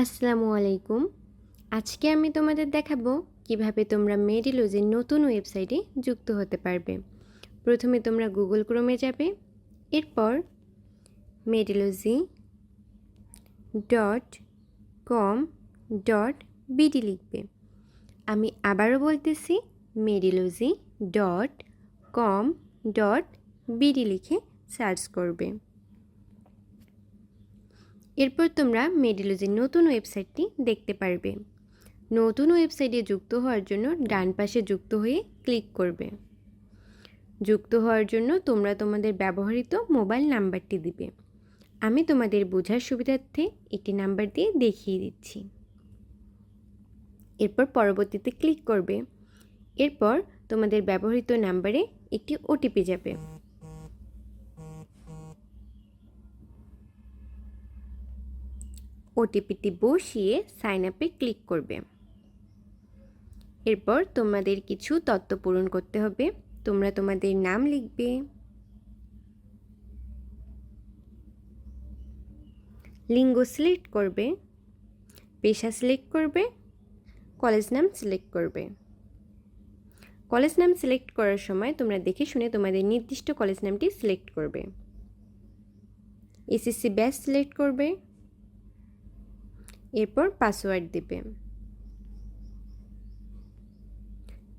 আসসালামু আলাইকুম। আজকে আমি তোমাদের দেখাবো কীভাবে তোমরা মেডিলোজের নতুন ওয়েবসাইটে যুক্ত হতে পারবে। প্রথমে তোমরা গুগল ক্রোমে যাবে, এরপর Medilogy dot com dot BD লিখবে। আমি আবারও বলতেছি Medilogy dot com dot BD লিখে সার্চ করবে। এরপর তোমরা মেডিলোজের নতুন ওয়েবসাইটটি দেখতে পারবে। নতুন ওয়েবসাইটে যুক্ত হওয়ার জন্য ডান পাশে যুক্ত হয়ে ক্লিক করবে। যুক্ত হওয়ার জন্য তোমরা তোমাদের ব্যবহৃত মোবাইল নাম্বারটি দিবে। আমি তোমাদের বোঝার সুবিধার্থে একটি নাম্বার দিয়ে দেখিয়ে দিচ্ছি। এরপর পরবর্তীতে ক্লিক করবে। এরপর তোমাদের ব্যবহৃত নাম্বারে একটি ওটিপি যাবে। ওটিপিটি বসিয়ে সাইন আপে ক্লিক করবে। এরপর তোমাদের কিছু তথ্য পূরণ করতে হবে। তোমরা তোমাদের নাম লিখবে। লিঙ্গ সিলেক্ট করবে। পেশা সিলেক্ট করবে। কলেজ নাম সিলেক্ট করবে। কলেজ নাম সিলেক্ট করার সময় তোমরা দেখে শুনে তোমাদের নির্দিষ্ট কলেজ নামটি সিলেক্ট করবে। এসএসসি ব্যাচ সিলেক্ট করবে। এরপর পাসওয়ার্ড দেবে।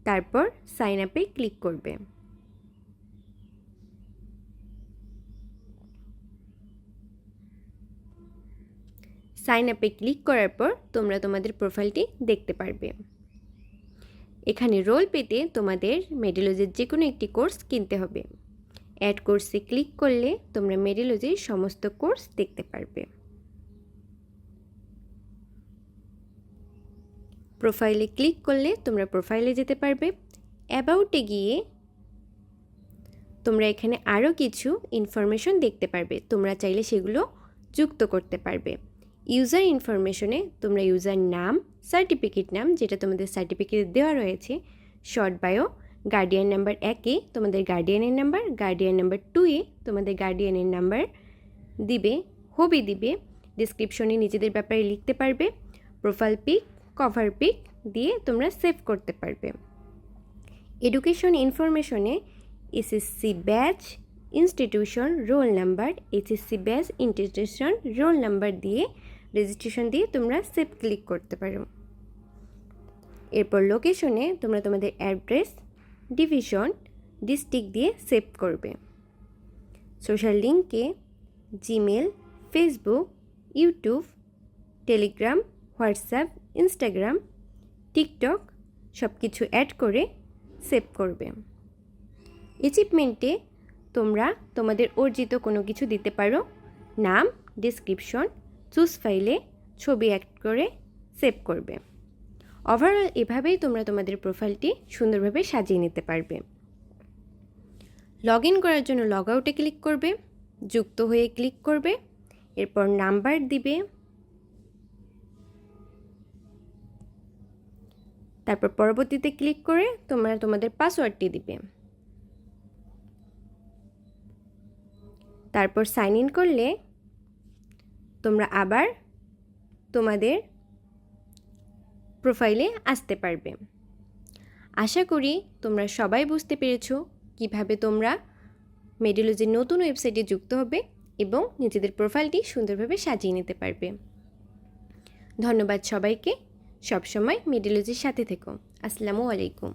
তারপর সাইন আপে ক্লিক করবে। সাইন আপে ক্লিক করার পর তোমরা তোমাদের প্রোফাইলটি দেখতে পারবে। এখানে রোল পেতে তোমাদের মেডিলজির যে কোনো একটি কোর্স কিনতে হবে। অ্যাড কোর্সে ক্লিক করলে তোমরা মেডিলজির সমস্ত কোর্স দেখতে পারবে। প্রোফাইলে ক্লিক করলে তোমরা প্রোফাইলে যেতে পারবে। অ্যাবাউটে গিয়ে তোমরা এখানে আরও কিছু ইনফরমেশন দেখতে পারবে। তোমরা চাইলে সেগুলো যুক্ত করতে পারবে। ইউজার ইনফরমেশনে তোমরা ইউজার নাম সার্টিফিকেট নাম, যেটা তোমাদের সার্টিফিকেট দেওয়া রয়েছে শর্ট বায়ো গার্ডিয়ান নাম্বার একে তোমাদের গার্ডিয়ানের নাম্বার গার্ডিয়ান নাম্বার টুয়ে তোমাদের গার্ডিয়ানের নাম্বার দিবে হবি দিবে ডিসক্রিপশনে নিজেদের ব্যাপারে লিখতে পারবে প্রোফাইল পিক কভার পিক দিয়ে তোমরা সেভ করতে পারবে। Education ইনফরমেশনে SSC batch institution roll number HSC batch institution roll number দিয়ে রেজিস্ট্রেশন দিয়ে তোমরা সেভ ক্লিক করতে পারো। এরপর লোকেশনে তোমরা তোমাদের অ্যাড্রেস ডিভিশন ডিস্ট্রিক্ট দিয়ে সেভ করবে। সোশ্যাল লিঙ্কে Gmail Facebook YouTube Telegram WhatsApp, Instagram, TikTok সব কিছু অ্যাড করে সেভ করবে। অ্যাচিভমেন্টে তোমরা তোমাদের অর্জিত কোনো কিছু দিতে পারো। নাম ডিসক্রিপশন চুজ ফাইলে ছবি অ্যাড করে সেভ করবে। ওভারঅল এভাবেই তোমরা তোমাদের প্রোফাইলটি সুন্দরভাবে সাজিয়ে নিতে পারবে। লগ ইন করার জন্য লগ আউটে ক্লিক করবে, যুক্ত হয়ে ক্লিক করবে, এরপর নাম্বার দিবে। তারপর পরবর্তীতে ক্লিক করে তোমরা তোমাদের পাসওয়ার্ডটি দিবে। তারপর সাইন ইন করলে তোমরা আবার তোমাদের প্রোফাইলে আসতে পারবে। আশা করি তোমরা সবাই বুঝতে পেরেছ কীভাবে তোমরা মেডিলজির নতুন ওয়েবসাইটে যুক্ত হবে এবং নিজেদের প্রোফাইলটি সুন্দরভাবে সাজিয়ে নিতে পারবে। ধন্যবাদ সবাইকে। সবসময় মিডিলজির সাথে থেকো। আসসালামু আলাইকুম।